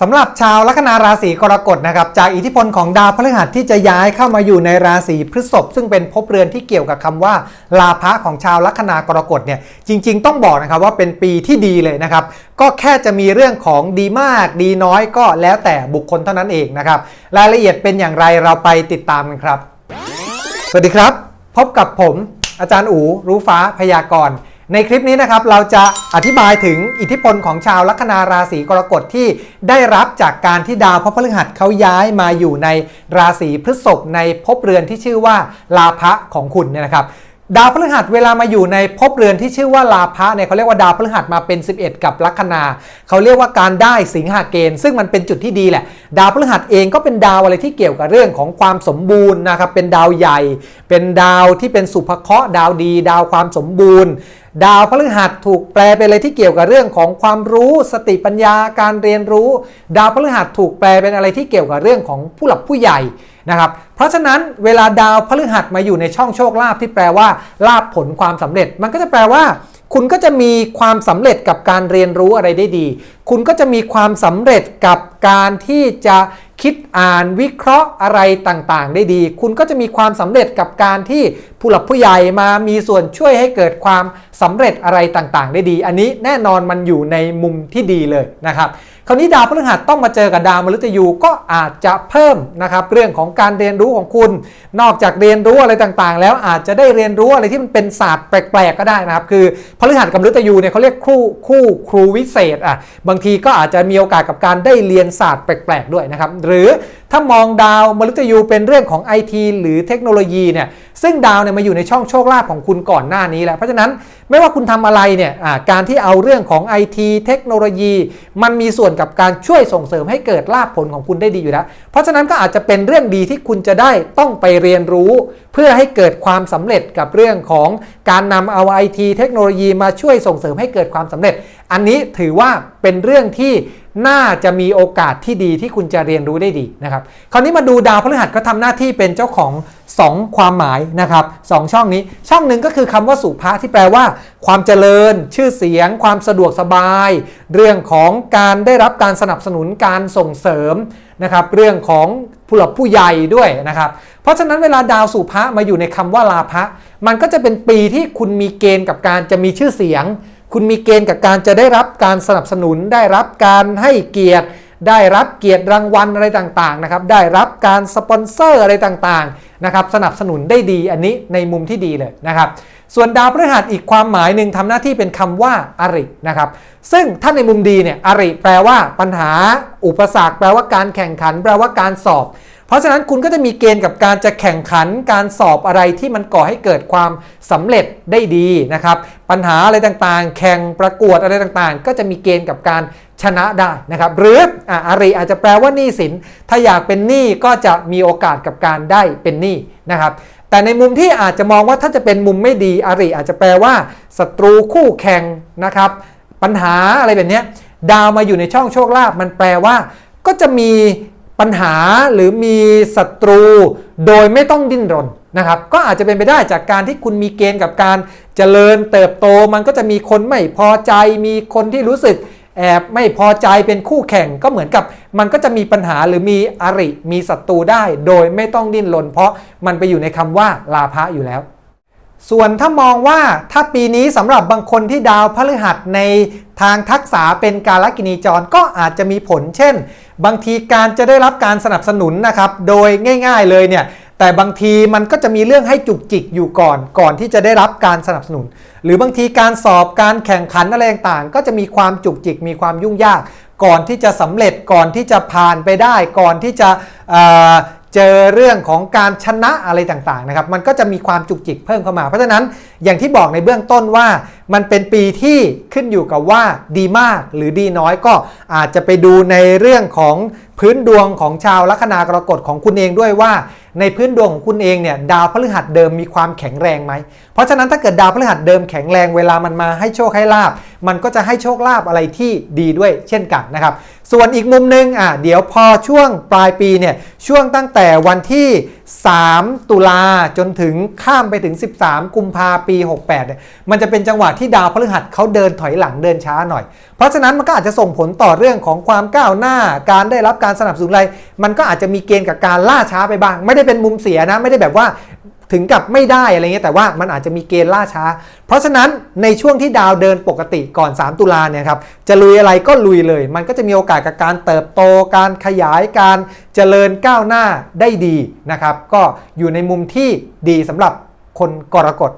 สำหรับชาวลัคนาราศีกรกฎนะครับจากอิทธิพลของดาวพฤหัสที่จะย้ายเข้ามาอยู่ในราศีพฤษภซึ่งเป็นภพเรือนที่เกี่ยวกับคำว่า ลาภะของชาวลัคนากรกฎเนี่ยจริง ๆ ต้องบอกนะครับว่าเป็นปีที่ดีเลยนะครับก็แค่จะมีเรื่องของดีมากดีน้อยก็แล้วแต่บุคคลเท่านั้นเองนะครับรายละเอียดเป็นอย่างไรเราไปติดตามกันครับ สวัสดีครับ พบกับผม อาจารย์อูรู้ฟ้าพยากรณ์ ในคลิปนี้นะครับเราจะอธิบายถึงอิทธิพลของชาวลัคนาราศีกรกฎที่ได้รับจากการที่ดาวพระพฤหัสเขาย้ายมาอยู่ในราศีพฤษภในภพเรือนที่ชื่อว่าลาภะของคุณเนี่ยนะครับดาวพฤหัสเวลามาอยู่ในภพเรือนที่ชื่อว่าลาภะเนี่ยเขาเรียกว่าดาวพฤหัสมาเป็น 11 กับลัคนาเขาเรียกว่าการได้สิงหาเกณฑ์ซึ่งมันเป็นจุดที่ดีแหละ ดาวพฤหัสเองก็เป็นดาวอะไรที่เกี่ยวกับเรื่องของความสมบูรณ์นะครับเป็นดาวใหญ่ เป็นดาวที่เป็นสุภเคราะห์ดาวดี ดาวความสมบูรณ์ ดาวพฤหัสถูกแปลเป็นอะไรที่เกี่ยวกับเรื่องของความรู้สติปัญญาการเรียนรู้ ดาวพฤหัสถูกแปลเป็นอะไรที่เกี่ยวกับเรื่องของผู้หลักผู้ใหญ่นะครับเพราะฉะนั้นเวลาดาวพฤหัสมาอยู่ในช่องโชคลาภที่แปลว่าลาภผลความสำเร็จ มันก็จะแปลว่า คุณก็จะมีความสำเร็จกับการเรียนรู้อะไรได้ดี คุณก็จะมีความสำเร็จกับการที่จะ คิดอ่านวิเคราะห์อะไรต่างๆ ได้ดี คุณก็จะมีความสำเร็จกับการที่ผู้หลักผู้ใหญ่มามีส่วนช่วยให้เกิดความสำเร็จอะไรต่างๆ ได้ดี อันนี้แน่นอนมันอยู่ในมุมที่ดีเลยนะครับคราวนี้ดาวพฤหัสต้องมาเจอกับดาวมฤตยูก็อาจจะเพิ่มนะครับเรื่องของการเรียนรู้ของคุณ นอกจากเรียนรู้อะไรต่างๆ แล้วอาจจะได้เรียนรู้อะไรที่มันเป็นศาสตร์แปลกๆก็ได้นะครับ คือพฤหัสกับมฤตยูเนี่ยเขาเรียกคู่คู่ครูวิเศษอะบางทีก็อาจจะมีโอกาสกับการได้เรียนศาสตร์แปลกๆด้วยนะครับหรือถ้ามองดาวมฤตยูเป็นเรื่องของไอทีหรือเทคโนโลยีเนี่ยซึ่งดาวเนี่ยมาอยู่ในช่องโชคลาภของคุณก่อนหน้านี้แหล้วเพราะฉะนั้นไม่ว่าคุณทำอะไรเนี่ยการที่เอาเรื่องของไอทีเทคโนโลยี มันมีส่วนกับการช่วยส่งเสริมให้เกิดลาภผลของคุณได้ดีอยู่แล้ว เพราะฉะนั้นก็อาจจะเป็นเรื่องดีที่คุณจะได้ต้องไปเรียนรู้ เพื่อให้เกิดความสำเร็จกับเรื่องของการนำเอาไอทีเทคโนโลยีมาช่วยส่งเสริมให้เกิดความสำเร็จ อันนี้ถือว่าเป็นเรื่องที่ น่าจะมีโอกาสที่ดีที่คุณจะเรียนรู้ได้ดีนะครับ คราวนี้มาดูดาวพฤหัสก็ทำหน้าที่เป็นเจ้าของ 2 ความหมายนะครับสองช่องนี้ ช่องหนึ่งก็คือคำว่าสุภาที่แปลว่า ความเจริญ ชื่อเสียง ความสะดวกสบาย เรื่องของการได้รับการสนับสนุนการส่งเสริมนะครับ เรื่องของผู้หลักผู้ใหญ่ด้วยนะครับ เพราะฉะนั้นเวลาดาวสุภามาอยู่ในคำว่าลาภะมันก็จะเป็นปีที่คุณมีเกณฑ์กับการจะมีชื่อเสียง คุณมีเกณฑ์กับการจะได้รับการสนับสนุน ได้รับการให้เกียรติ ได้รับเกียรติรางวัลอะไรต่างๆนะครับ ได้รับการสปอนเซอร์อะไรต่างๆนะครับ สนับสนุนได้ดีอันนี้ในมุมที่ดีเลยนะครับ ส่วนดาวพฤหัสอีกความหมายหนึ่งทำหน้าที่เป็นคำว่าอรินะครับ ซึ่งถ้าในมุมดีเนี่ยอริแปลว่าปัญหา อุปสรรค แปลว่าการแข่งขัน แปลว่าการสอบ เพราะฉะนั้นคุณก็จะมีเกณฑ์กับการจะแข่งขันการสอบอะไรที่มันก่อให้เกิดความสำเร็จได้ดีนะครับ ปัญหาอะไรต่างๆ แข่งประกวดอะไรต่างๆ ก็จะมีเกณฑ์กับการชนะได้นะครับ หรืออาริอาจจะแปลว่าหนี้สิน ถ้าอยากเป็นหนี้ก็จะมีโอกาสกับการได้เป็นหนี้นะครับแต่ในมุมที่อาจจะมองว่าถ้าจะเป็นมุมไม่ดีอาริอาจจะแปลว่าศัตรูคู่แข่งนะครับ ปัญหาอะไรแบบนี้ดาวมาอยู่ในช่องโชคลาภมันแปลว่า ก็จะมี ปัญหาหรือมีศัตรูโดยไม่ต้องดิ้นรนนะครับ ก็อาจจะเป็นไปได้จากการที่คุณมีเกณฑ์กับการเจริญเติบโต มันก็จะมีคนไม่พอใจ มีคนที่รู้สึกแอบไม่พอใจเป็นคู่แข่งก็เหมือนกับ มันก็จะมีปัญหาหรือมีอริมีศัตรูได้ โดยไม่ต้องดิ้นรนเพราะมันไปอยู่ในคำว่าลาภะอยู่แล้ว ส่วนถ้ามองว่าถ้าปีนี้สำหรับบางคนที่ดาวพฤหัสในทางทักษะเป็นการลกินีจรก็อาจจะมีผล เช่น บางทีการจะได้รับการสนับสนุนนะครับ โดยง่าย ๆเลยเนี่ยแต่บางทีมันก็จะมีเรื่องให้จุกจิกอยู่ก่อน ก่อนที่จะได้รับการสนับสนุน หรือบางทีการสอบการแข่งขันอะไรต่างๆ ก็จะมีความจุกจิกมีความยุ่งยาก ก่อนที่จะสำเร็จก่อนที่จะผ่านไปได้ ก่อนที่จะ เจอเรื่องของการชนะอะไรต่างๆนะครับ มันก็จะมีความจุกจิกเพิ่มเข้ามา เพราะฉะนั้นอย่างที่บอกในเบื้องต้นว่า มันเป็นปีที่ขึ้นอยู่กับว่าดีมากหรือดีน้อยก็อาจจะไปดูในเรื่องของพื้นดวงของชาวลัคนากรกฎของคุณเองด้วยว่า ในพื้นดวงของคุณเองเนี่ยดาวพฤหัสเดิมมีความแข็งแรงไหม เพราะฉะนั้นถ้าเกิดดาวพฤหัสเดิมแข็งแรงเวลามันมาให้โชคให้ลาบ มันก็จะให้โชคลาภอะไรที่ดีด้วยเช่นกันนะครับ ส่วนอีกมุมหนึงอะเดี๋ยวพอช่วงปลายปีเนี่ยช่วงตั้งแต่วันที่ 3 ตุลาจนถึงข้ามไปถึง 13 กุมภาปี 68เนี่ยมันจะเป็นจังหวะที่ดาวพฤหัสเขาเดินถอยหลังเดินช้าหน่อย เพราะฉะนั้นมันก็อาจจะส่งผลต่อเรื่องของความก้าวหน้า การได้รับการสนับสนุนอะไร มันก็อาจจะมีเกณฑ์กับการล่าช้าไปบ้าง ไม่ได้เป็นมุมเสียนะ ไม่ได้แบบว่าถึงกับไม่ได้อะไรเงี้ยแต่ว่ามันอาจจะมีเกณฑ์ล่าช้า เพราะฉะนั้นในช่วงที่ดาวเดินปกติก่อน 3 ตุลาเนี่ยครับจะลุยอะไรก็ลุยเลย มันก็จะมีโอกาสกับการเติบโต การขยายการเจริญก้าวหน้าได้ดีนะครับ ก็อยู่ในมุมที่ดีสำหรับคนกรกฎ